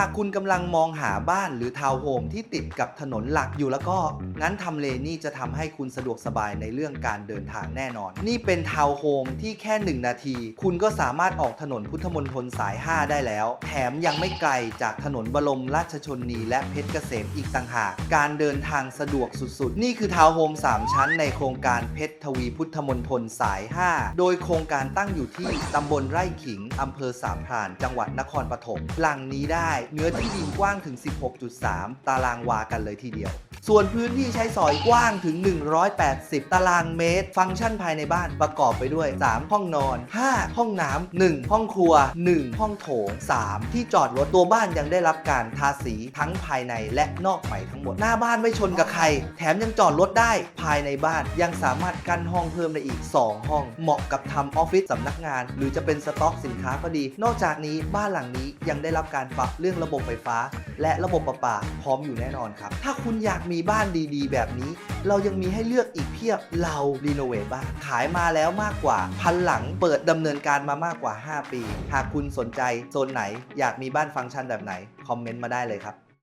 หากคุณกำลังมองหาบ้านหรือทาวน์โฮมที่ติดกับถนนหลักอยู่แล้วก็ งั้นทำเลนี่จะทำให้คุณสะดวกสบายในเรื่องการเดินทางแน่นอน นี่เป็นทาวน์โฮมที่แค่ 1 นาที คุณก็สามารถออกถนนพุทธมณฑลสาย 5 ได้แล้ว แถมยังไม่ไกลจากถนนบรมราชชนนีและเพชรเกษมอีกต่างหาก การเดินทางสะดวกสุดๆ นี่คือทาวน์โฮม3 ชั้นในโครงการเพชรทวีพุทธมณฑลสาย 5 โดยโครงการตั้งอยู่ที่ตำบลไร่ขิงอำเภอสามพราน จังหวัดนครปฐมหลังนี้ได้เนื้อที่ดินกว้างถึง 16.3 ตารางวากันเลยทีเดียว ส่วนพื้นที่ใช้สอยกว้างถึง 180 ตารางเมตร ฟังก์ชันภายในบ้านประกอบไปด้วย 3 ห้องนอน 5 ห้องน้ำ1ห้องครัว 1 ห้องโถง 3 ที่จอดรถตัวบ้านยังได้รับการทาสีทั้งภายในและนอกใหม่ทั้งหมด หน้าบ้านไม่ชนกับใคร แถมยังจอดรถได้ภายในบ้านยังสามารถกั้นห้องเพิ่มได้อีก 2 ห้อง เหมาะกับทำออฟฟิศสำนักงาน หรือจะเป็นสต็อกสินค้าก็ดี นอกจากนี้บ้านหลังนี้ยังได้รับการปรับเรื่องระบบไฟฟ้า และระบบประปาพร้อมอยู่แน่นอนครับถ้าคุณอยากมีมีบ้านดีๆ แบบนี้ เรายังมีให้เลือกอีกเพียบเรารีโนเวทบ้านขายมาแล้วมากกว่าพันหลังเปิดดำเนินการมามากกว่า 5 ปี หากคุณสนใจโซนไหน อยากมีบ้านฟังก์ชันแบบไหน คอมเมนต์มาได้เลยครับ